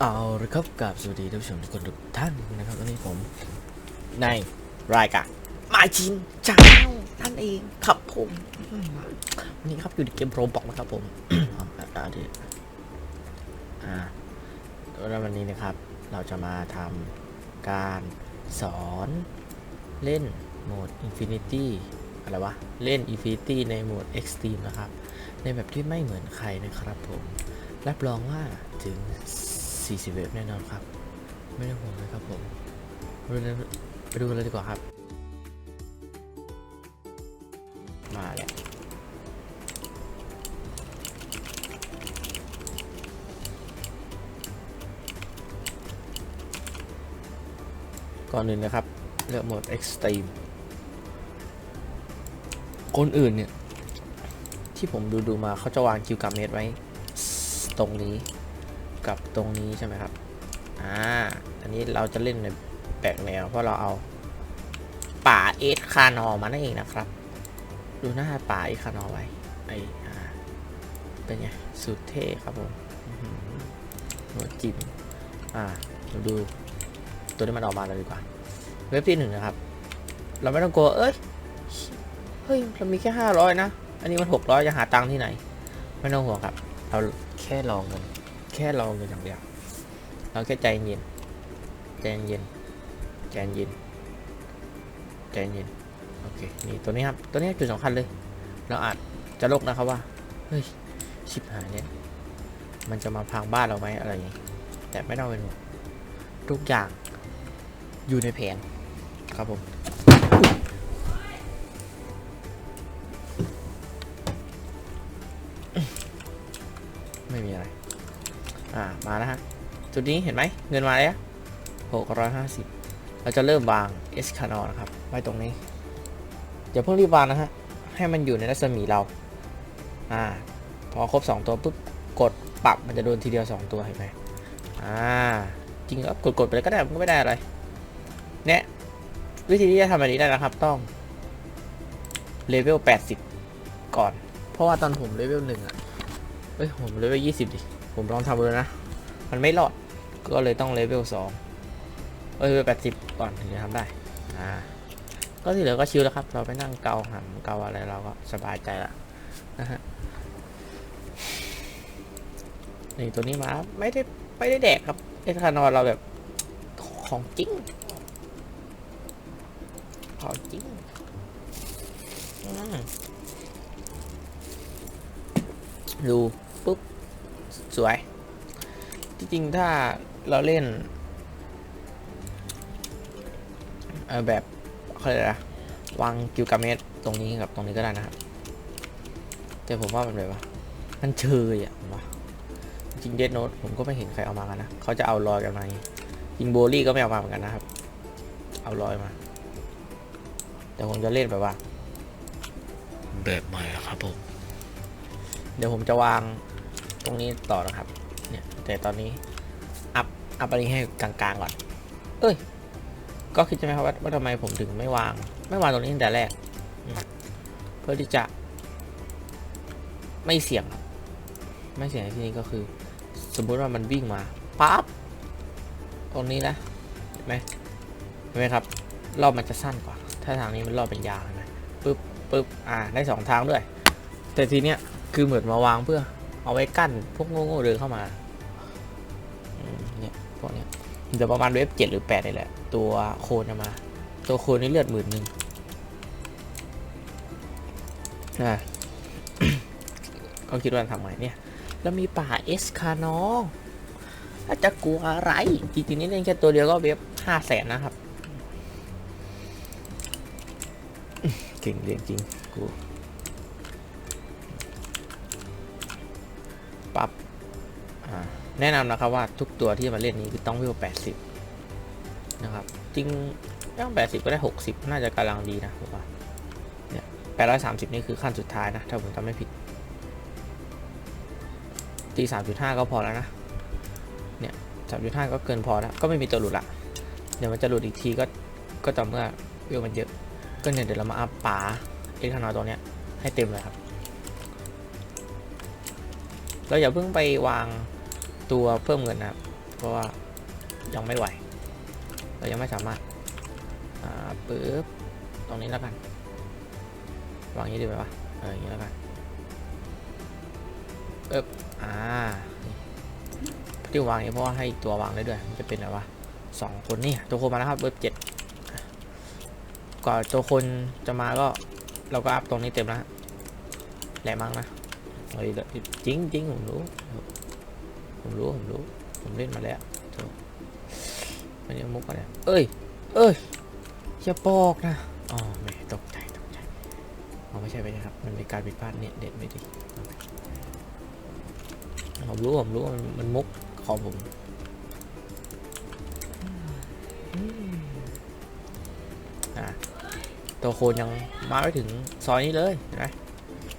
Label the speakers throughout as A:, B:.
A: เอาละครับกับสวัสดีท่านผู้ชมทุกคนทุกท่านนะครับวันนี้ผมในรายการมาชินจ้านั่นเองครับผมวันนี้ครับอยู่ในเกมโรบอกนะครับผมอ่าดิอ่าแล้ววันนี้นะครับ เราจะมาทำการสอนเล่นโหมด Infinity อะไรวะ เล่น Infinity ในโหมด Extreme นะครับ ในแบบที่ไม่เหมือนใครนะครับผม รับรองว่าถึง 40 เวฟแน่นอนครับ ไม่ต้องห่วงเลยครับผมไปดูเลยดูกันเลยดีกว่าครับ มาแล้วก่อนอื่นนะครับ เลือกโหมด Extreme คนอื่นเนี่ย ที่ผมดูดูมาเขาจะวางคิวกับเมตรไว้ ตรงนี้กับตรงนี้ใช่ไหมครับ อ่า อันนี้เราจะเล่นในแปลกแนวเพราะเราเอาป่าเอสคานอมานั่นเองนะครับ ดูหน้าป่าเอสคานอไว้ไออ่าเป็นไงสุดเท่ครับผมหัวจิ้มอ่าเราดูตัวที่มันออกมาเลยดีกว่า เว็บที่หนึ่งนะครับ เราไม่ต้องกลัว เอ้ย เฮ้ย เรามีแค่ห้าร้อยนะ อันนี้มันหกร้อยจะหาตังค์ที่ไหน ไม่ต้องห่วงครับ เรา ค่ลองเงินแค่ลองเงินอย่างเดียวเราแค่ใจเย็น ใจเย็น ใจเย็น ใจเย็น โอเค นี่ตัวนี้ครับ ตัวนี้จุดสำคัญเลย เราอาจจะโลกนะครับว่า เฮ้ย ชิบหายเนี่ย มันจะมาพังบ้านเราไหมอะไรอย่างนี้ แต่ไม่ต้องเป็นห่วงทุกอย่างอยู่ในแผนครับผม มาแล้วฮะ จุดนี้เห็นไหมเงินมาแล้วหกร้อยห้าสิบเราจะเริ่มวางเอสคานอนะครับ ไว้ตรงนี้ เดี๋ยวเพิ่งรีบวางนะฮะ ให้มันอยู่ในรัศมีเรา อ่า พอครบ 2 ตัวปุ๊บ กดปรับมันจะโดนทีเดียว 2 ตัวเห็นไหมอ่า จริงก็กดกดไปเลยก็ได้มันก็ไม่ได้อะไร เนี่ยวิธีที่จะทำแบบนี้ได้นะครับ ต้องเลเวล 80 ก่อน เพราะว่าตอนผมเลเวลหนึ่งอะเอ้ย ผมเลเวลยี่สิบดิ ผมลองทำเลยนะ มันไม่รอด ก็เลยต้องเลเวลสองเอ้ยเลเวลแปดสิบก่อนถึงจะทำได้ อ่า ก็ที่เหลือก็ชิลแล้วครับ เราไปนั่งเกาหำเกาอะไรเราก็สบายใจละนะฮะนี่ตัวนี้มาไม่ได้ไม่ได้แดกครับเอสคานอนเราแบบของจริงของจริงอืมดูปุ๊บสวย จริงๆถ้าเราเล่นเออแบบเขาเรียกอะไรนะวางกิวกาเมตตรงนี้กับตรงนี้ก็ได้นะครับแต่ผมว่ามันแบบว่ามันเชยอะผมว่าจริงเดดโนตผมก็ไม่เห็นใครเอามากันนะเขาจะเอาลอยกันมาอย่างงี้จริงโบลี่ก็ไม่เอามาเหมือนกันนะครับ เอาลอยมา แต่ผมจะเล่นแบบว่า แบบใหม่อะครับผม เดี๋ยวผมจะวางตรงนี้ต่อนะครับเนี่ย แต่ตอนนี้ อัพ อัพอันนี้ให้กลางๆก่อน เอ้ย ก็คิดใช่ไหมครับว่าว่าทำไมผมถึงไม่วาง ไม่วางตรงนี้ตั้งแต่แรก เพื่อที่จะ ไม่เสี่ยง ไม่เสี่ยงในที่นี้ก็คือ สมมุติว่ามันวิ่งมาปั๊บ ตรงนี้นะเห็นไหมเห็นไหมครับ รอบมันจะสั้นกว่า ถ้าทางนี้มันรอบเป็นยาวเห็นไหมปึ๊บปึ๊บ อ่า ได้สองทางด้วย แต่ทีเนี้ย คือเหมือนมาวางเพื่อเอาไว้กั้นพวกโง่ๆเดินเข้ามา เนี่ยพวกเนี้ยเดี๋ยวประมาณเวฟเจ็ดหรือแปดนี่แหละ ตัวโคนจะมา ตัวโคนนี่เลือดหมื่นหนึ่งอ่าก็คิดว่าทำไงเนี่ย แล้วมีป่าเอสคานองแล้วจะกลัวอะไร จริงๆนี่เล่นแค่ตัวเดียวก็เวฟห้าแสนนะครับเก่งเรียนจริงกูปรับอ่า แนะนำนะครับว่าทุกตัวที่มาเล่นนี้คือต้องวิว80 นะครับ จริงไม่ต้อง80 ก็ได้ 60 น่าจะกำลังดีนะผมว่าเนี่ย830 นี่คือขั้นสุดท้ายนะ ถ้าผมจำไม่ผิด ตี 3.5 ก็พอแล้วนะ เนี่ย 3.5 ก็เกินพอแล้ว ก็ไม่มีตัวหลุดละ เดี๋ยวมันจะหลุดอีกทีก็ ก็ต่อเมื่อวิวมันเยอะ ก็เนี่ยเดี๋ยวเรามาอัพป๋าเอ็กซ์คานอตัวเนี้ยให้เต็มเลยครับ เราอย่าเพิ่งไปวาง ตัวเพิ่มเงินนะครับ เพราะว่ายังไม่ไหว เรายังไม่สามารถ อ่าปึ๊บ ตรงนี้แล้วกัน วางอย่างนี้ดีไหมวะ เอออย่างนี้แล้วกันปึ๊บอ่านี่ที่วางอย่างนี้เพราะว่าให้ตัววางได้ด้วย มันจะเป็นอะไรวะสองคนนี่ตัวคนมาแล้วครับเบอร์เจ็ดก่อนตัวคนจะมาก็เราก็อัพตรงนี้เต็มแล้วแหลมมั้งนะเฮ้ยเดี๋ยวจริงจริงผมรู้ ผมรู้ ผมรู้ ผมเล่นมาแล้วโถ่ไม่ได้มุกอะไรเอ้ย เอ้ย อย่าบอกนะ อ๋อไม่ตกใจ ตกใจอ๋อไม่ใช่ไม่ใช่ครับ มันเป็นการผิดพลาดเนี่ย เด็ดไม่ดี ผมรู้ ผมรู้ว่ามันมันมุกของผมอืมอะตัวโคนยังมาไม่ถึงซอยนี้เลยเห็นไหม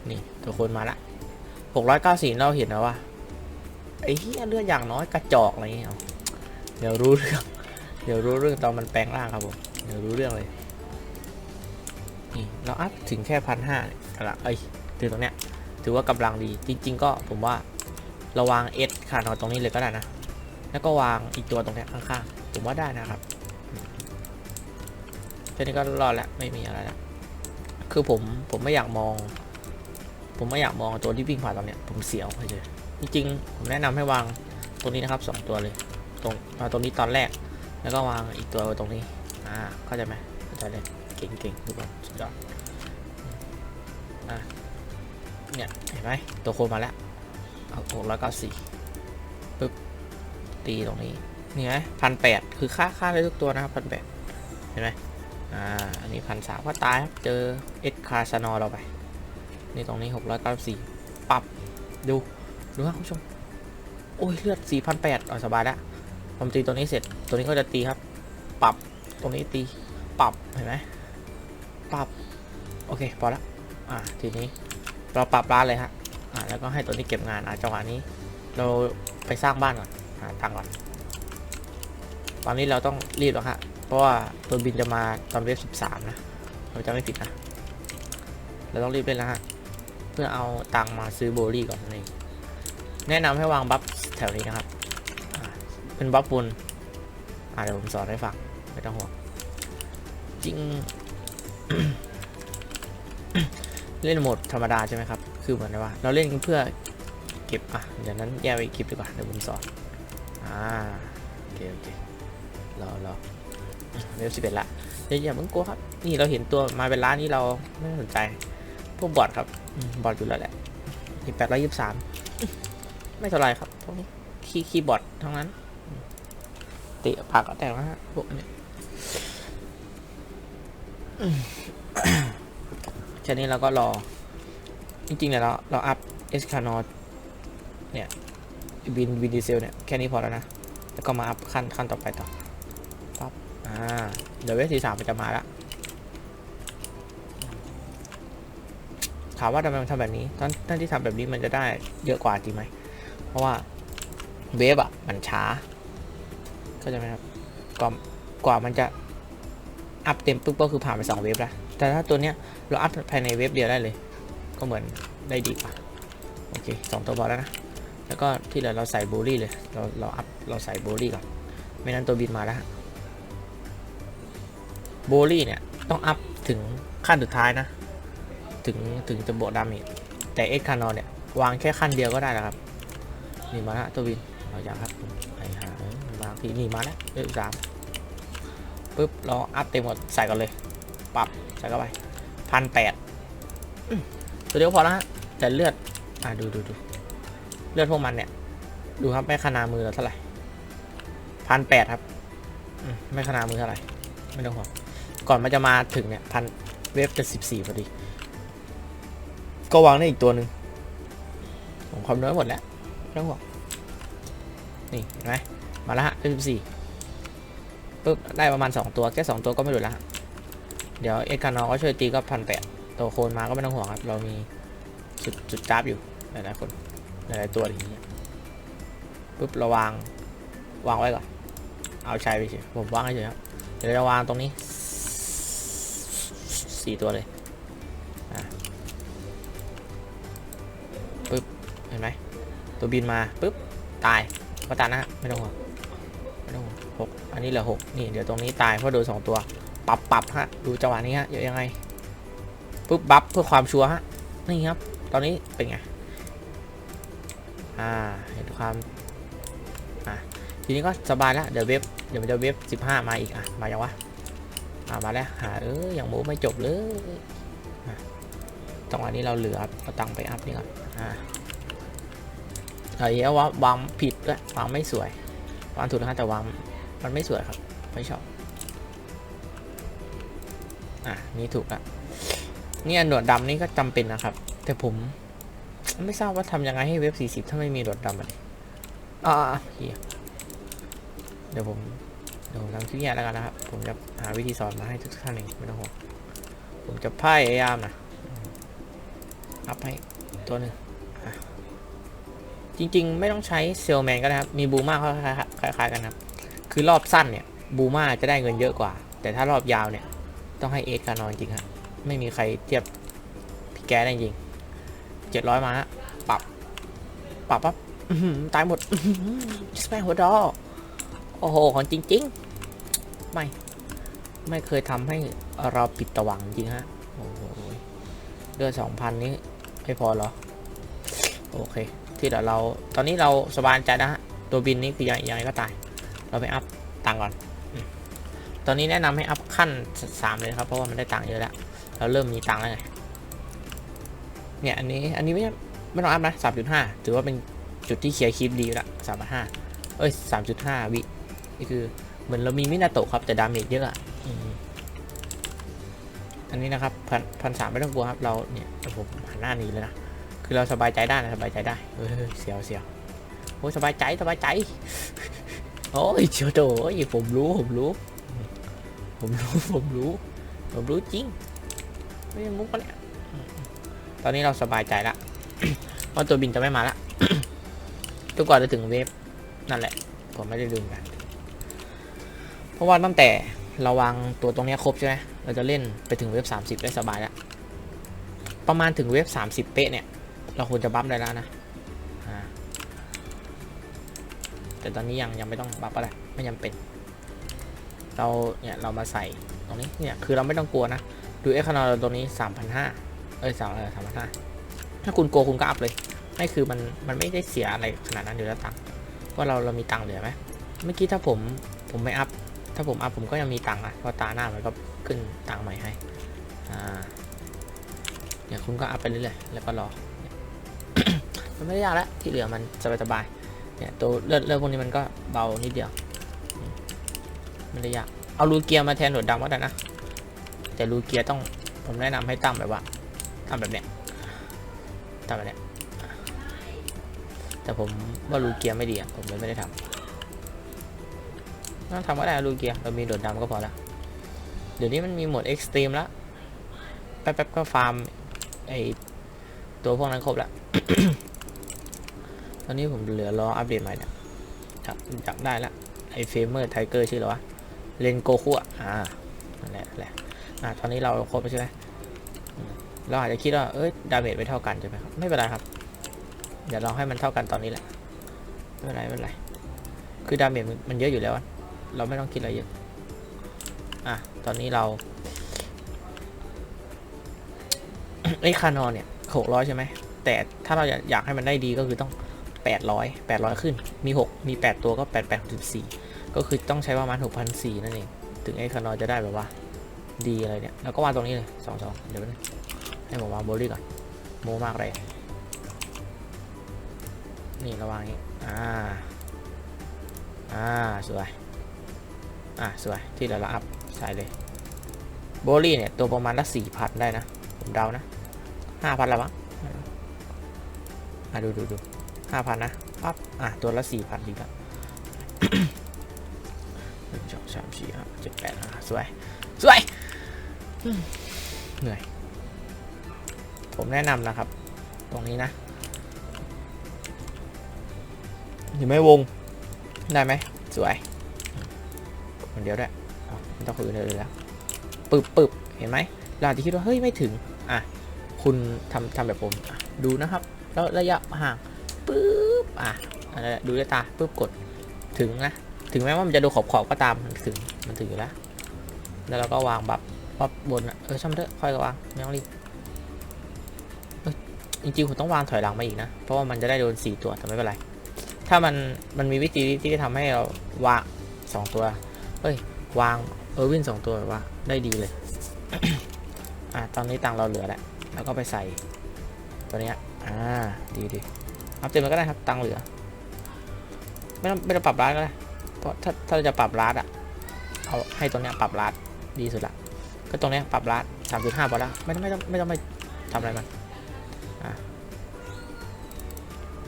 A: นี่ตัวโคนมาละหกร้อยเก้าสิเราเห็นแล้วว่า ไอ้เหี้ยเลือดอย่างน้อยกระจอกอะไรเงี้ยเดี๋ยวรู้เรื่อง เดี๋ยวรู้เรื่องตอนมันแปลงร่างครับผม เดี๋ยวรู้เรื่องเลย นี่เราอัพถึงแค่พันห้าละเอ้ยถึงตรงเนี้ย ถือว่ากำลังดี จริง ๆ ก็ผมว่าเราวางเอสคานอนตรงนี้เลยก็ได้นะ แล้วก็วางอีกตัวตรงเนี้ยข้างๆ ผมว่าได้นะครับแค่นี้ก็รอดแล้วไม่มีอะไรแล้วคือผมผมไม่อยากมอง ผมไม่อยากมองตัวที่วิ่งผ่านตรงเนี้ย ผมเสียวเฉย จริงๆผมแนะนำให้วางตรงนี้นะครับสองตัวเลยตรงเอาตรงนี้ตอนแรก แล้วก็วางอีกตัวตรงนี้อ่าเข้าใจไหมเข้าใจเลยเก่งๆทุกคนสุดยอดอะเนี่ยเห็นไหมตัวโคมาแล้วเอาหกร้อยเก้าสี่ปึ๊บตีตรงนี้นี่ไงพันแปดคือค่าค่าได้ทุกตัวนะครับพันแปดเห็นไหมอ่าอันนี้พันสามก็ตายครับเจอเอ็ดคาชานอเราไปนี่ตรงนี้หกร้อยเก้าสี่ปรับดู ดูครับคุณผู้ชม โอ้ยเลือดสี่พันแปดอ๋อสบายแล้วผมตีตัวนี้เสร็จ ตัวนี้ก็จะตีครับ ปรับ ตรงนี้ตี ปรับ เห็นไหมปรับ โอเค พอละ อ่า ทีนี้ เราปรับร้านเลยฮะ อ่า แล้วก็ให้ตัวนี้เก็บงาน อ่าจังหวะนี้ เราไปสร้างบ้านก่อน หาตังก่อน ตอนนี้เราต้องรีบแล้วฮะ เพราะว่าตัวบินจะมาตอนเวฟสิบสามนะเราจะไม่ผิดนะ เราต้องรีบเล่นแล้วฮะ เพื่อเอาตังมาซื้อโบลี่ก่อนนี่ แนะนำให้วางบัฟแถวนี้นะครับ เป็นบัฟบุญอ่าเดี๋ยวผมสอนให้ฟัง ไม่ต้องห่วงจริง เล่นโหมดธรรมดาใช่ไหมครับ คือเหมือนว่า เราเล่นเพื่อเก็บ อะเดี๋ยวนั้นแยกไปคลิปดีกว่า เดี๋ยวผมสอน อ่า โอเค โอเค รอรอเวสิบเอ็ดละอย่าอย่าเพิ่งกลัวครับ นี่เราเห็นตัวมาเป็นล้านนี่เราไม่สนใจ พวกบอทครับ บอทอยู่แล้วแหละนี่แปดร้อยยี่สิบสาม ไม่เท่าไรครับพวกนี้คีย์คีย์บอททั้งนั้นเตะปากก็แตกแล้วฮะพวกนี้แค่นี้เราก็รอ จริงๆเนี่ยเราเราอัพเอสคานอเนี่ยวินวินดีเซลเนี่ย แค่นี้พอแล้วนะ แล้วก็มาอัพขั้นขั้นต่อไปต่อปั๊บอ่า เดี๋ยวเวทีสามมันจะมาละถามว่าทำไมมันทำแบบนี้ตอนตอนที่ทำแบบนี้มันจะได้เยอะกว่าจริงไหม เพราะว่าเวฟอะ มันช้าเข้าใจไหมครับกว่ากว่ามันจะอัพเต็มปุ๊บก็คือผ่านไปสองเวฟแล้ว แต่ถ้าตัวเนี้ยเราอัพภายในเวฟเดียวได้เลย ก็เหมือนได้ดีกว่า โอเคสองตัวพอแล้วนะ แล้วก็ที่เหลือเราใส่โบลี่เลย เราเราอัพเราใส่โบลี่ก่อน ไม่นั้นตัวบินมาแล้วฮะโบลี่เนี่ย ต้องอัพถึงขั้นสุดท้ายนะ ถึงถึงจะบวกดาเมจแต่เอ็กคานอนเนี่ย วางแค่ขั้นเดียวก็ได้แล้วครับ นี่มาแล้วตัวบินเราอยากครับไอ้หาเอ้ยบางทีนี่มาแล้วเลืสามปุ๊บเราอัพเต็มหมดใส่ก่อนเลย ปรับใส่เข้าไปพันแปดตัวเดียวพอแล้วฮะแต่เลือดอ่าดูดูดูเลือดพวกมันเนี่ย ดูครับไม่ขนามือเราเท่าไหร่พันแปดครับไม่ขนามือเท่าไหร่ไม่ต้องห่วงก่อนมันจะมาถึงเนี่ยพันเวฟจะสิบสี่พอดี ก็วางได้อีกตัวหนึ่งผมคำนวณไว้หมดแล้ว ต้องห่วงนี่เห็นไหมมาล้วฮะสิบสี่ปุ๊บได้ประมาณสองตัวแค่สองตัวก็ไม่หลุดแล้วฮะเดี๋ยวเอ็กคานอก็ช่วยตีก็พันแปดตัวโคนมาก็ไม่ต้องห่วงครับ เรามีจุดจุดจ้าบอยู่หลายๆคนหลายๆตัวอย่างเงี้ปุ๊บเราวางวางไว้ก่อนเอาใช้ไปเฉยผมวางให้เฉยครับเดี๋ยวเราวางตรงนี้สี่ตัวเลยปุ๊บเห็นไหม ตัวบินมาปุ๊บตายโอก็ตันนะฮะไม่ต้องห่วงไม่ต้องห่วงหกอันนี้เหลือหกนี่เดี๋ยวตรงนี้ตายเพราะโดนสองตัวปรับปรับฮะดูจังหวะนี้ฮะเดี๋ยวยังไงปุ๊บบัฟเพื่อความชัวร์ฮะนี่ครับ ตอนนี้เป็นไงอ่าเห็นความอะทีนี้ก็สบายแล้วเดี๋ยวเว็บเดี๋ยวมันจะเว็บสิบห้ามาอีกอะมายังวะอ่ามาแล้วหาเออยังโมไม่จบเลยจังหวะนี้เราเหลือเอาตังไปอัพนี่ก่อนอ่า เฮ้ยว่าวางผิดด้วยวางไม่สวยวางถูกแล้วฮะแต่วางมันไม่สวยครับ ไม่ชอบ อะ นี่ถูกละเนี่ยหนวดดำนี่ก็จำเป็นนะครับ แต่ผม ไม่ทราบว่าทำยังไงให้เว็บ 40 ถ้าไม่มีหนวดดำอะดิอ่าเฮียเดี๋ยวผมเดี๋ยวผมทำคลิปแยกแล้วกันนะครับ ผมจะหาวิธีสอนมาให้ทุกท่านเองไม่ต้องห่วงผมจะพยายามนะอัพให้ตัวหนึ่งอะ จริง ๆ ไม่ต้องใช้เซลแมนก็ได้ครับ มีบูมาคล้ายๆคล้ายๆกันครับ คือรอบสั้นเนี่ยบูมาจะได้เงินเยอะกว่า แต่ถ้ารอบยาวเนี่ย ต้องให้เอ็กซ์การนอนจริงฮะไม่มีใครเทียบพี่แกได้จริงเจ็ดร้อยมาปรับปรับปั๊บตายหมดสเปนหัวดอโอ้โหของจริง ๆ ไม่ ไม่เคยทำให้เราปิดตะวังจริงฮะโอ้โหเดือนสองพันนี้ไม่พอเหรอ โอเค ที่เดี๋ยวเรา ตอนนี้เราสบายใจนะฮะ ตัวบินนี้คือยังยังไงก็ตาย เราไปอัพตังก่อน ตอนนี้แนะนำให้อัพขั้นสามเลยครับ เพราะว่ามันได้ตังเยอะแล้ว เราเริ่มมีตังแล้วไง เนี่ยอันนี้อันนี้ไม่ไม่ต้องอัพนะสามจุดห้าถือว่าเป็นจุดที่เคลียร์คลิปดีแล้วสามห้าเอ้ยสามจุดห้าวิ นี่คือเหมือนเรามีมินาโตะครับแต่ดาเมจเยอะอะอันนี้นะครับพันพันสามไม่ต้องกลัวครับ เราเนี่ยผมหันหน้าหนี้เลยนะ คือเราสบายใจได้นะสบายใจได้เออเสียวเสียวโอ้สบายใจสบายใจโอ้ยเชียวโตโอ้ยผมรู้ผมรู้ ผมรู้ผมรู้ ผมรู้จริงไม่มุกปะเนี่ยตอนนี้เราสบายใจละว่าตัวบินจะไม่มาละจนกว่าจะถึงเวฟนั่นแหละ ผมไม่ได้ลืมกัน เพราะว่าตั้งแต่เราวางตัวตรงนี้ครบใช่ไหมเราจะเล่นไปถึงเวฟ30 ได้สบายแล้ว ประมาณถึงเวฟ30 เป๊ะเนี่ย เราควรจะบัฟได้แล้วนะแต่ตอนนี้ยังยังไม่ต้องบัฟอะไรไม่จำเป็น เราเนี่ยเรามาใส่ตรงนี้เนี่ยคือเราไม่ต้องกลัวนะ ดูเอ็กซ์คานอลตัวนี้สามพันห้าเอ้ยสามเออสามพันห้าถ้าคุณกลัวคุณก็อัพเลยไม่คือมันมันไม่ได้เสียอะไรขนาดนั้นอยู่แล้วตังค์เพราะเราเรามีตังค์เหลือไหมเมื่อกี้ถ้าผมผมไม่อัพถ้าผมอัพผมก็ยังมีตังค์นะเพราะตาหน้ามันก็ขึ้นตังค์ใหม่ให้อ่าเนี่ยคุณก็อัพไปเรื่อยๆแล้วก็รอ มันไม่ได้ยากแล้วที่เหลือมันสบายๆเนี่ยตัวเลือดเลือดพวกนี้มันก็เบานิดเดียวไม่ได้ยากเอาลูเกียร์มาแทนหนวดดำก็ได้นะแต่ลูเกียร์ต้องผมแนะนำให้ตั้งแบบว่าทำแบบเนี้ยทำแบบเนี้ยแต่ผมว่าลูเกียร์ไม่ดีอะผมเลยไม่ได้ทำต้องทำก็ได้ลูเกียร์เรามีโดดดำก็พอละเดี๋ยวนี้มันมีโหมดเอ็กซ์ตรีมแล้วแป๊บๆก็ฟาร์มไอตัวพวกนั้นครบละ ตอนนี้ผมเหลือรออัปเดตใหม่เนี่ยอยากอยากได้ละไอเฟเมอร์ไทเกอร์ชื่ออะไรวะเลนโกคุอะอ่านั่นแหละนั่นแหละอ่าตอนนี้เราครบใช่ไหมเราอาจจะคิดว่าเอ้ยดาเมจไม่เท่ากันใช่ไหมครับไม่เป็นไรครับเดี๋ยวเราให้มันเท่ากันตอนนี้แหละไม่เป็นไรไม่เป็นไรคือดาเมจมันเยอะอยู่แล้ว เราไม่ต้องคิดอะไรเยอะอะตอนนี้เราไอ้คานอนเนี่ยหกร้อยใช่ไหมแต่ถ้าเราอยากให้มันได้ดีก็คือต้อง แปดร้อยแปดร้อยขึ้น มีหกมีแปดตัวก็แปดแปดสิบสี่ก็คือต้องใช้ประมาณ6,004นั่นเอง ถึงไอ้คานอยจะได้แบบว่า ดีอะไรเนี่ย แล้วก็วางตรงนี้เลยสองสองเดี๋ยวนึงให้ผมวางโบลี่ก่อน โมมากเลย นี่ระวางนี้ อ่า อ่า สวย อ่า สวย ที่เราละอัพ ใส่เลย โบลี่เนี่ย ตัวประมาณละสี่พันได้นะ ผมเดานะห้าพันละมั้งอะดูดูดู ห้าพันนะปั๊บอะ ตัวละสี่พันดีกว่าหนึ่งสองสามสี่ห้าเจ็ดแปดอะสวย สวย เหนื่อย ผมแนะนำนะครับ ตรงนี้นะเห็นไหมวง ได้ไหม สวยคนเดียวด้วยไม่ต้องคุยกันเลยแล้วปึบปึบเห็นไหมเราอาจจะคิดว่า เฮ้ย ไม่ถึง อะ คุณทำทำแบบผม ดูนะครับ แล้วระยะห่าง อะดูด้วยตาปุ๊บกดถึงนะถึงแม้ว่ามันจะดูขอบขอบก็ตามมันถึงมันถึงอยู่แล้ว แล้วเราก็วางบัฟบัฟบนอะเออช่างเถอะค่อยก็วางไม่ต้องรีบจริงๆผมต้องวางถอยหลังมาอีกนะ เพราะว่ามันจะได้โดนสี่ตัวแต่ไม่เป็นไร ถ้ามันมันมีวิธีที่จะทำให้เราวางสองตัวเฮ้ยวางเออร์วินสองตัวว่าได้ดีเลย อะตอนนี้ตังเราเหลือแล้วแล้วก็ไปใส่ตัวเนี้ยอ่าดีดี อาเต็มมันก็ได้ครับตังเหลือ ไม่ต้องไม่ต้องปรับร้านก็ได้เพราะถ้าถ้าเราจะปรับร้านอะเอาให้ตัวเนี้ยปรับร้านดีสุดละก็ตรงเนี้ยปรับร้านสามจุดห้าพอล้วไม่ต้องไม่ต้องไม่ต้องไปทำอะไรมันอะ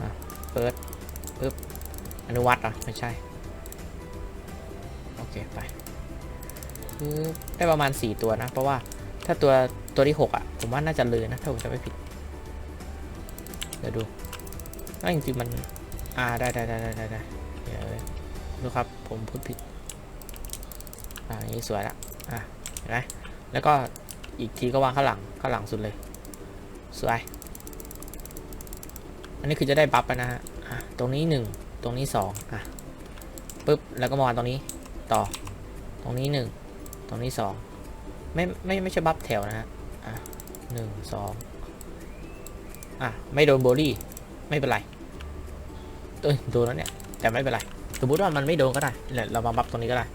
A: อะเปิดปึ๊บอนุวัตเหรอไม่ใช่โอเคไปปึ๊บได้ประมาณ 4 ตัวนะ เพราะว่าถ้าตัวตัวที่ 6 อะ ผมว่าน่าจะเลยนะ ถ้าผมจะไม่ผิด เดี๋ยวดู ถ้าจริงๆมัน อ่าได้ได้ได้ได้ได้เดี๋ยวดูครับผมพูดผิด อ่าอย่างนี้สวยละ อะเห็นไหมแล้วก็อีกทีก็วางข้างหลังข้างหลังสุดเลย สวย อันนี้คือจะได้บัฟไปนะฮะอะตรงนี้หนึ่งตรงนี้สองอะปุ๊บแล้วก็มาวางตรงนี้ต่อ ตรงนี้หนึ่งตรงนี้สองไม่ไม่ไม่ใช่บัฟแถวนะฮะอะหนึ่งสองอะ ไม่โดนโบลี่ ไม่เป็นไร เอ้ยโดนแล้วเนี่ย แต่ไม่เป็นไร สมมติว่ามันไม่โดนก็ได้เนี่ยเรามาบัฟตรงนี้ก็ได้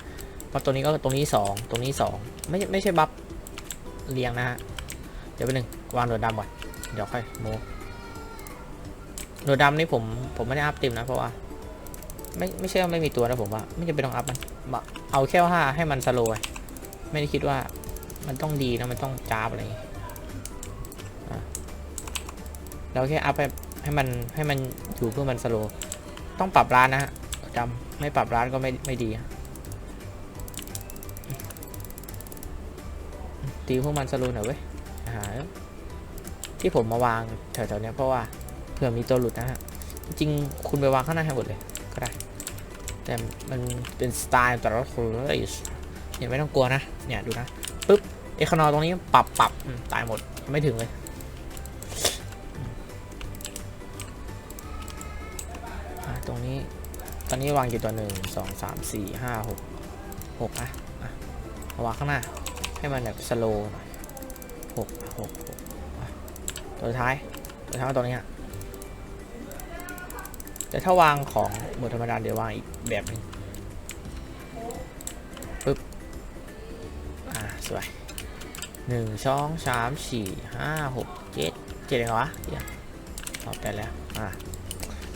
A: บัฟตรงนี้ก็ตรงนี้สองตรงนี้สองไม่ไม่ใช่บัฟเรียงนะฮะ เดี๋ยวไปหนึ่งวางโดดดำก่อน เดี๋ยวค่อยโมโดดดำนี่ผมผมไม่ได้อัพเต็มนะเพราะว่าไม่ไม่ใช่ว่าไม่มีตัวนะผมว่า ไม่จำเป็นต้องอัพมันเอาแค่ว่าให้มันสโลว์ไม่ได้คิดว่ามันต้องดีนะมันต้องจ้าบอะไรอย่างงี้เราแค่อัพให้ให้มันให้มันอยู่เพื่อมันสโลว์ ต้องปรับร้านนะฮะจำไม่ปรับร้านก็ไม่ไม่ดีตีพวกมันสลว์หน่อยเว้ยหาที่ผมมาวางแถวๆเนี้ยเพราะว่าเผื่อมีตัวหลุดนะฮะ จริงคุณไปวางข้างหน้าให้หมดเลยก็ได้ แต่มันเป็นสไตล์แต่ละคนเลยเนี่ยไม่ต้องกลัวนะ เนี่ยดูนะปุ๊บเอคอนอตรงนี้ปรับปรับตายหมดไม่ถึงเลย ตอนนี้วางกี่ตัวหนึ่งสองสามสี่ห้าหกหกอะอะวางข้างหน้า ให้มันแบบสโลว์หน่อยหกหกหกตัวท้าย ตัวท้ายตรงนี้ฮะแต่ถ้าวางของหมดธรรมดาเดี๋ยววางอีกแบบหนึงปึ๊บ อ่า สวยหนึ่งสองสามสี่ห้าหกเจ็ดเจ็ดเหรอวะเดี๋ยวตอบได้แล้ว อ่า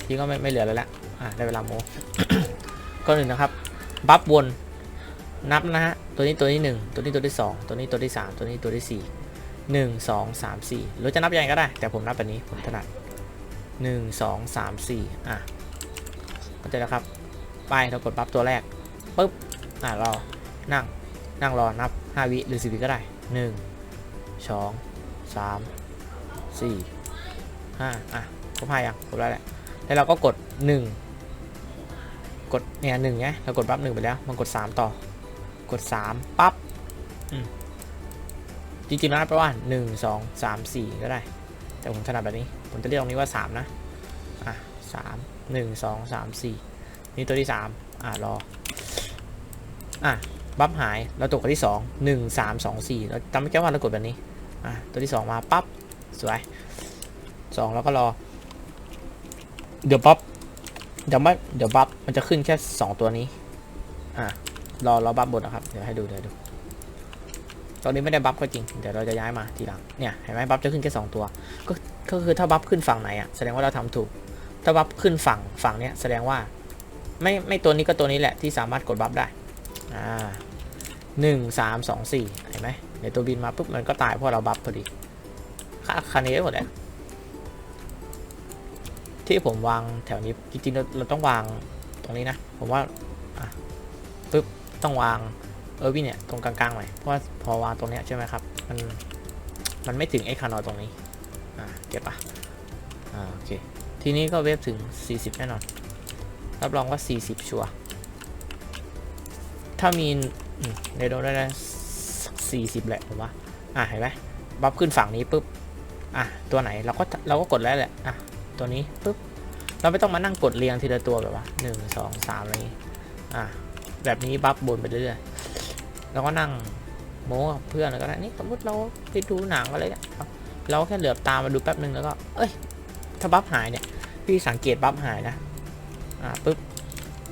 A: ที่ก็ไม่ไม่เหลือแล้วละ อ่าได้เวลาโม ก็หนึ่งนะครับ บัฟวนนับนะฮะ ตัวนี้ตัวนี้หนึ่งตัวนี้ตัวที่สองตัวนี้ตัวที่สามตัวนี้ตัวที่สี่หนึ่งสองสามสี่หรือจะนับยังไงก็ได้ แต่ผมนับแบบนี้ผมถนัดหนึ่งสองสามสี่อะเข้าใจแล้วครับ ไปเรากดปั๊บตัวแรกปุ๊บอะรอนั่งนั่งรอนับห้าวิหรือสิบวิก็ได้หนึ่งสองสามสี่ห้าอะครบห้ายังครบแล้วแหละแล้วเราก็กดหนึ่ง กดเนี่ยหนึ่งไงเรากดปั๊บหนึ่งไปแล้วมันกดสามต่อกดสามปั๊บอืมจริงๆแล้วนับไปว่าหนึ่งสองสามสี่ก็ได้ แต่ผมถนัดแบบนี้ ผมจะเรียกตรงนี้ว่า 3 นะอะสามหนึ่งสองสามสี่นี่ตัวที่ 3 อะ รอ อะ บัฟหายเราตกกับที่ 2 1 3 2 4เราจำไม่แก้ว่าเรากดแบบนี้ อะ ตัวที่ 2 มาปั๊บสวย 2 แล้วก็รอ เดี๋ยวบัฟ เดี๋ยวไม่เดี๋ยวบัฟมันจะขึ้นแค่2ตัวนี้ อะรอรอบัฟบนนะครับ เดี๋ยวให้ดูเดี๋ยวดู ตอนนี้ไม่ได้บัฟก็จริง เดี๋ยวเราจะย้ายมาทีหลัง เนี่ยเห็นไหมบัฟจะขึ้นแค่สองตัว ก็ก็คือถ้าบัฟขึ้นฝั่งไหนอะแสดงว่าเราทำถูก ถ้าบัฟขึ้นฝั่งฝั่งเนี้ยแสดงว่า ไม่ไม่ตัวนี้ก็ตัวนี้แหละที่สามารถกดบัฟได้ อ่าหนึ่งสามสองสี่เห็นไหมเดี๋ยวตัวบินมาปุ๊บมันก็ตายเพราะเราบัฟพอดีค่าคันนี้หมดแหละ ที่ผมวางแถวนี้จริงๆเราเราต้องวางตรงนี้นะ ผมว่าอะปุ๊บต้องวางเออร์วินเนี่ยตรงกลางๆหน่อยเพราะว่าพอวางตรงเนี้ยใช่ไหมครับมันมันไม่ถึงไอ้คานอตรงนี้อ่าเก็บปะอ่าโอเคทีนี้ก็เวฟถึง 40 แน่นอน รับรองว่า 40 ชัวร์ถ้ามีมในโดนได้สัก40 แหละผมว่า อ่าเห็นไหมบัฟขึ้นฝั่งนี้ปุ๊บ อะ ตัวไหนเราก็เราก็กดแล้วแหละ อะ ตัวนี้ปุ๊บเราไม่ต้องมานั่งกดเรียงทีละตัวแบบว่าหนึ่งสองสามอะไรอย่างงี้อะแบบนี้บัฟบนไปเรื่อยๆแล้วก็นั่งโม้กับเพื่อนแล้วก็ได้นี่สมมติเราไปดูหนังอะไรเนี่ยเราแค่เหลือบตามมาดูแป๊บนึงแล้วก็ เอ้ย ถ้าบัฟหายเนี่ย พี่สังเกตบัฟหายนะ อ่าปุ๊บ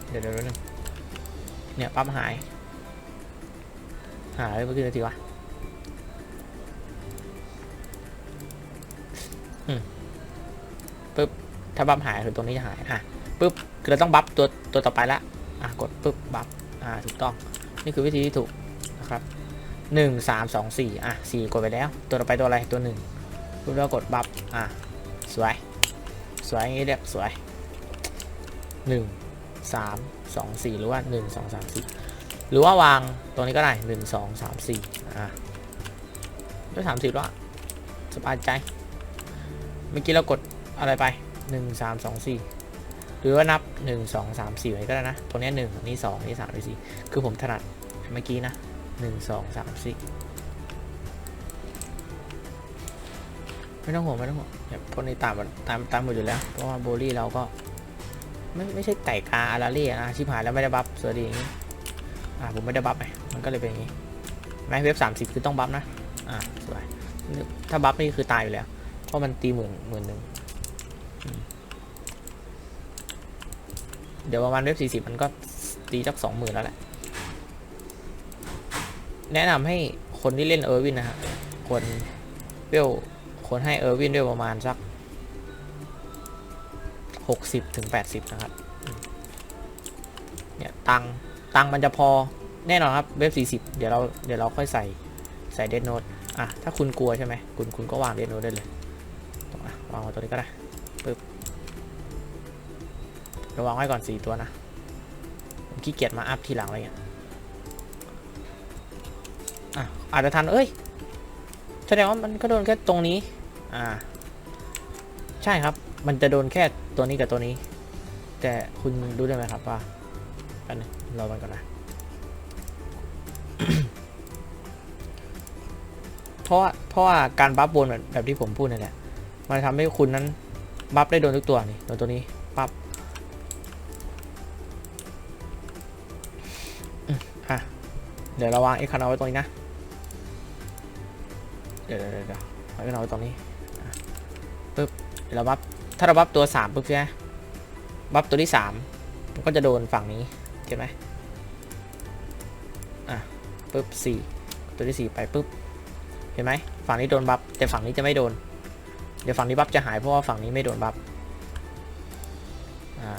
A: เดี๋ยวเดี๋ยวนึงเนี่ยบัฟหาย หายไปกี้นาทีวะ อืม ถ้าบัฟหายคือตรงนี้จะหายอะปุ๊บคือเราต้องบัฟตัวตัวต่อไปละอะกดปุ๊บบัฟอ่าถูกต้องนี่คือวิธีที่ถูกนะครับหนึ่งสามสองสี่อะสี่กดไปแล้ว ตัวต่อไปตัวอะไรตัวหนึ่งปุ๊บแล้วกดบัฟอะสวยสวยอย่างนี้เรียกสวยหนึ่งสามสองสี่หรือว่าหนึ่งสองสามสี่หรือว่าวางตรงนี้ก็ได้หนึ่งสองสามสี่อะด้สามสิบแล้วสบายใจ เมื่อกี้เรากดอะไรไป หนึ่งสามสองสี่หรือว่านับหนึ่งสองสามสี่ไว้ก็ได้นะ ตรงนี้หนึ่งนนี้สองนนี้สามนนี้สี่คือผมถนัดเมื่อกี้นะหนึ่งสองสามสี่ไม่ต้องห่วงไม่ต้องห่วงเนี่ยพวกนี้ตามตามตามหมดอยู่แล้ว เพราะว่าโบลี่เราก็ไม่ไม่ใช่ไก่กาอาราเล่นะชิบหายแล้วไม่ได้บัฟสวัสดีอย่างนี้อ่าผมไม่ได้บัฟไงมันก็เลยเป็นอย่างนี้แม้เว็บสามสิบคือต้องบัฟนะอ่าสวยถ้าบัฟนี่คือตายอยู่แล้ว เพราะมันตีหมื่นหมื่นหนึ่ง เดี๋ยวประมาณเว็บสี่สิบมันก็ตีสักสองหมื่นแล้วแหละ แนะนำให้คนที่เล่นเออร์วินนะฮะควรเวลควรให้เออร์วินด้วยประมาณสัก60ถึง80นะครับ เนี่ย ตังตังมันจะพอแน่นอนครับเว็บ40เดี๋ยวเราเดี๋ยวเราค่อยใส่ใส่เดนโนดอะ ถ้าคุณกลัวใช่ไหมคุณคุณก็วางเดนโนดได้เลยตรงอะวางไว้ตัวนี้ก็ได้ เดี๋ยววางไว้ก่อน4ตัวนะผมขี้เกียจมาอัพทีหลังอะไรเงี้ยอะอาจจะทันเอ้ยแสดงว่ามันก็โดนแค่ตรงนี้ อ่า ใช่ครับ มันจะโดนแค่ตัวนี้กับตัวนี้ แต่คุณรู้ได้ไหมครับว่ากันงรอมันก่อนนะเพราะว่าเพราะว่าการบัฟบนแบบแบบที่ผมพูดนี่นแหละมันทำให้คุณนั้นบัฟได้โดนทุกตัวนี่โดนตัวนี้ปั๊บ เดี๋ยวเราวางเอ็กคานเอาไว้ตรงนี้นะ เดี๋ยวเดี๋ยวเดี๋ยวเอ็กคานเอาไว้ตรงนี้ปึ๊บเดี๋ยวเราบัฟถ้าเราบัฟตัวสามปุ๊บใช่ไหมบัฟตัวที่สามมันก็จะโดนฝั่งนี้เห็นไหมอะปุ๊บสี่ตัวที่สี่ไปปุ๊บเห็นไหมฝั่งนี้โดนบัฟแต่ฝั่งนี้จะไม่โดน เดี๋ยวฝั่งนี้บัฟจะหายเพราะว่าฝั่งนี้ไม่โดนบัฟอ่า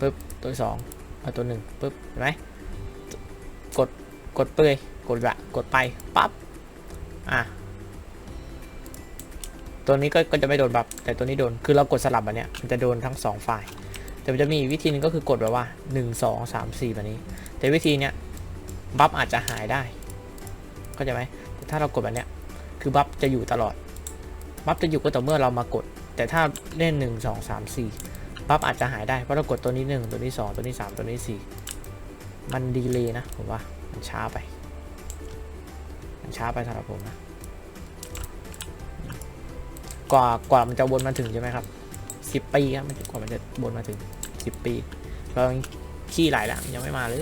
A: ปุ๊บตัวสองเอาตัวหนึ่งปุ๊บเห็นไหม กดกดเปยกดละกดไปปั๊บอะตัวนี้ก็ก็จะไม่โดนบัฟแต่ตัวนี้โดนคือเรากดสลับแบบเนี้ยมันจะโดนทั้งสองฝ่ายแต่มันจะมีวิธีหนึงก็คือกดแบบว่า 1 2 3 4แบบนี้ แต่วิธีเนี้ยบัฟอาจจะหายได้เข้าใจไหมแต่ถ้าเรากดแบบเนี้ยคือบัฟจะอยู่ตลอดบัฟจะอยู่ก็ต่อเมื่อเรามากด แต่ถ้าเล่น 1 2 3 4บัฟอาจจะหายได้เพราะเรากดตัวนี้ 1 ตัวนี้ 2 ตัวนี้ 3 ตัวนี้ 4 มันดีเลยนะผมว่ามันช้าไป มันช้าไปสำหรับผมนะ กว่ากว่ามันจะวนมาถึงใช่ไหมครับสิบปีครับมันจะกว่ามันจะวนมาถึงสิบปีเราขี้หลายแล้วยังไม่มาเลย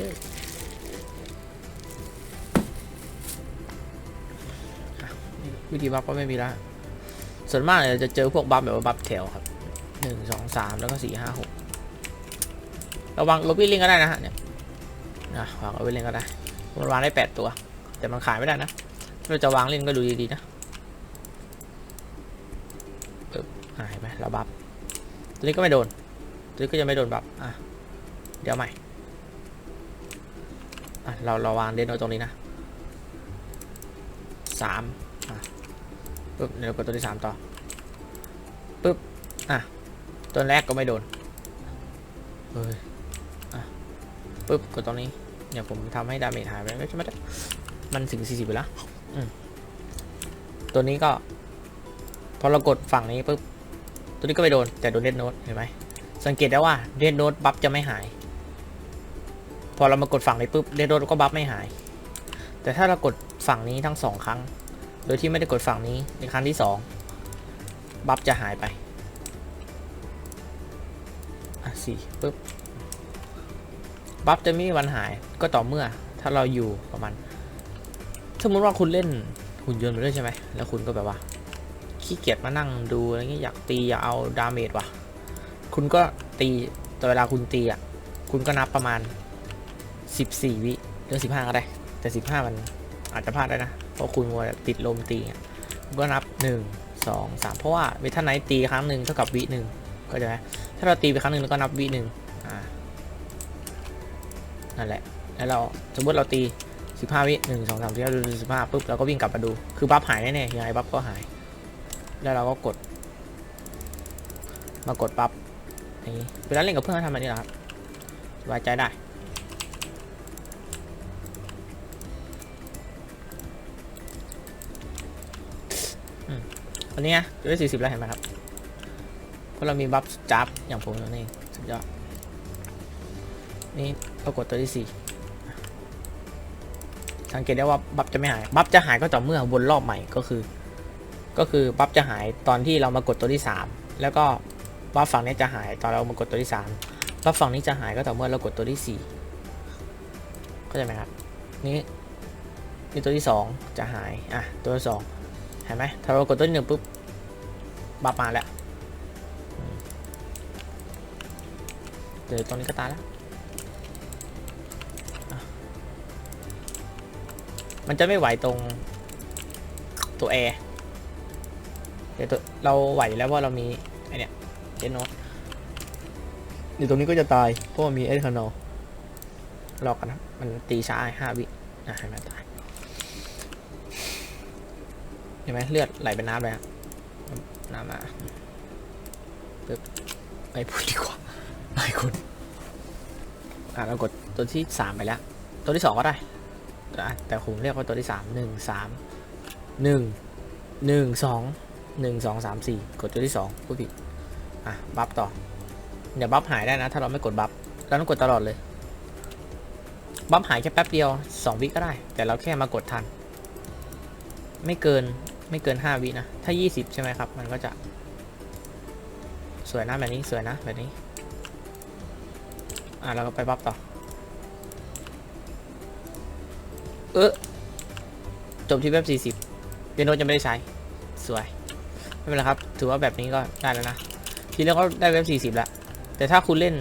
A: วิธีบัฟก็ไม่มีละส่วนมากเนี่ยจะเจอพวกบัฟแบบว่าบัฟแถวครับหนึ่งสองสามแล้วก็สี่ห้าหกระวังลบวิลลิงก็ได้นะฮะเนี่ย นะวางลบวิลลิงก็ได้มันวางได้แปดตัว แต่มันขายไม่ได้นะเราจะวางเล่นก็ดูดีๆนะอ่าเห็นไหมเราบัฟตัวนี้ก็ไม่โดนตัวนี้ก็จะไม่โดนบัฟอะเดี๋ยวใหม่อะเราเราวางเดนโนตรงนี้นะสามอะปึ๊บเดี๋ยวกดตัวที่สามต่อปึ๊บอะตัวแรกก็ไม่โดนเฮ้ยอะปึ๊บกดตรงนี้ เนี่ยผมทำให้ดาเมจหายไปไม่ใช่ไหมมันถึง 40ไปแล้วตัวนี้ก็ พอเรากดฝั่งนี้ปุ๊บตัวนี้ก็ไม่โดน แต่โดนเดนโนตเห็นไหมสังเกตได้ว่าเดนโนตบัฟจะไม่หาย พอเรามากดฝั่งนี้ปุ๊บเดนโนตก็บัฟไม่หาย แต่ถ้าเรากดฝั่งนี้ทั้งสองครั้ง โดยที่ไม่ได้กดฝั่งนี้ในครั้งที่สองบัฟจะหายไปอะสี่ปุ๊บ บัฟจะไม่มีวันหายก็ต่อเมื่อถ้าเราอยู่ประมาณสมมติว่าคุณเล่นหุ่นยนต์ไปด้วยใช่ไหมแล้วคุณก็แบบว่าขี้เกียจมานั่งดูอะไรเงี้ยอยากตีอยากเอาดาเมจว่ะ คุณก็ตีแต่เวลาคุณตีอะคุณก็นับประมาณ 14 วิหรือ 15 ก็ได้ แต่ 15 มันอาจจะพลาดได้นะ เพราะคุณมัวติดลมตีอะคุณก็นับ 1 2 3 เพราะว่าเวทไนท์ตีครั้งหนึ่งเท่ากับวิหนึ่งก็จะไหมถ้าเราตีไปครั้งหนึ่งแล้วก็นับวิหนึ่ง นั่นแหละ แล้วเราสมมติเราตี 15 วิหนึ่งสองสามสี่ห้าดูสิบห้าปุ๊บเราก็วิ่งกลับมาดู คือบัฟหายแน่ๆยังไงบัฟก็หาย แล้วเราก็กด มากดปั๊บอย่างนี้เวลาเล่นกับเพื่อนทำแบบนี้แหละครับสบายใจได้อันนี้นะจะได้สี่สิบแล้วเห็นไหมครับเพราะเรามีบัฟจับอย่างผมนี่สุดยอดนี่ เรากดตัวที่สี่สังเกตได้ว่าบัฟจะไม่หาย บัฟจะหายก็ต่อเมื่อวนรอบใหม่ก็คือ ก็คือบัฟจะหายตอนที่เรามากดตัวที่ 3 แล้วก็บัฟฝั่งนี้จะหายตอนเรามากดตัวที่3บัฟฝั่งนี้จะหายก็ต่อเมื่อเรากดตัวที่4เข้าใจไหมครับ นี่นี่ตัวที่ 2 จะหาย อะ ตัวที่สองเห็นไหมถ้าเรากดตัวที่หนึ่งปุ๊บบัฟมาแล้วเดี๋ยวตรงนี้ก็ตายแล้ว มันจะไม่ไหวตรงตัวแอร์เดี๋ยวตัวเราไหวอยู่แล้วเพราะเรามีไอเนี้ยเจนโนเดี๋ยวตรงนี้ก็จะตายเพราะว่ามีเอทานอลหลอกกันนะมันตีช้าห้าวิอะให้มันตายเห็นไหมเลือดไหลเป็นน้ำเลยฮะน้ำมาปึ๊บไม่พูดดีกว่าไอ้คนอะเรากดตัวที่สามไปแล้ว ตัวที่สองก็ได้ อะแต่ผมเรียกว่าตัวที่สามหนึ่งสามหนึ่งหนึ่งสองหนึ่งสองสามสี่กดตัวที่สองผู้ผิดอะบัฟต่อเดี๋ยวบัฟหายได้นะ ถ้าเราไม่กดบัฟเราต้องกดตลอดเลยบัฟหายแค่แป๊บเดียวสองวิก็ได้ แต่เราแค่มากดทัน ไม่เกินไม่เกินห้าวินะ ถ้ายี่สิบใช่ไหมครับ มันก็จะสวยนะแบบนี้สวยนะแบบนี้ อะเราก็ไปบัฟต่อ เออจบที่แบบ 40เปียโนจะไม่ได้ใช้ สวย ไม่เป็นไรครับ ถือว่าแบบนี้ก็ได้แล้วนะ ทีแล้ก็ได้เว็บ40 แล้ว แต่ถ้าคุณเล่น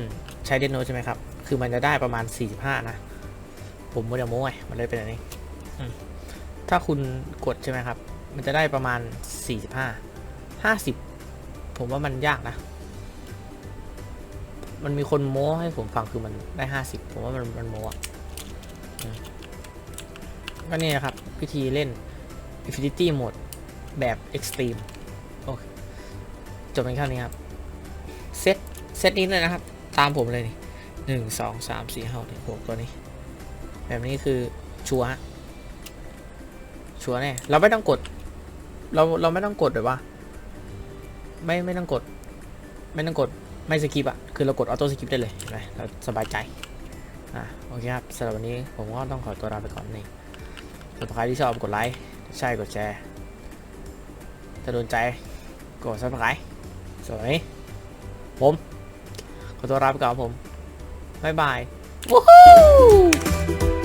A: ใช้เดนโนใช่ไหมครับ คือมันจะได้ประมาณ 45 นะ ผมไม่ได้โม้ไงมันเลยเป็นแบบนี้ถ้าคุณกดใช่ไหมครับ มันจะได้ประมาณ 45 50 ผมว่ามันยากนะ มันมีคนโม้ให้ผมฟังคือมันได้ 50 ผมว่ามันมันโม้อะ ก็นี่นะครับวิธีเล่น Infinity Mode แบบ Extreme โอเคจบเป็นแค่นี้ครับ เซตเซตนี้เลยนะครับ ตามผมเลยนี่หนึ่งสองสามสี่ห้าหกตัวนี้ แบบนี้คือชัวชัวแน่เราไม่ต้องกด เราเราไม่ต้องกดแบบว่า ไม่ไม่ต้องกด ไม่ต้องกดไม่สกิปอะคือเรากดออโต้สกิปได้เลยเห็นไหมเราสบายใจอะโอเคครับสำหรับวันนี้ผมก็ต้องขอตัวลาไปก่อนนี่ สำหรับใครที่ชอบกดไลค์ใช่กดแชร์ ถ้าโดนใจกดซับสไครต์สวย ผมขอตัวลาไปก่อนผม บ๊ายบาย วู้ฮู้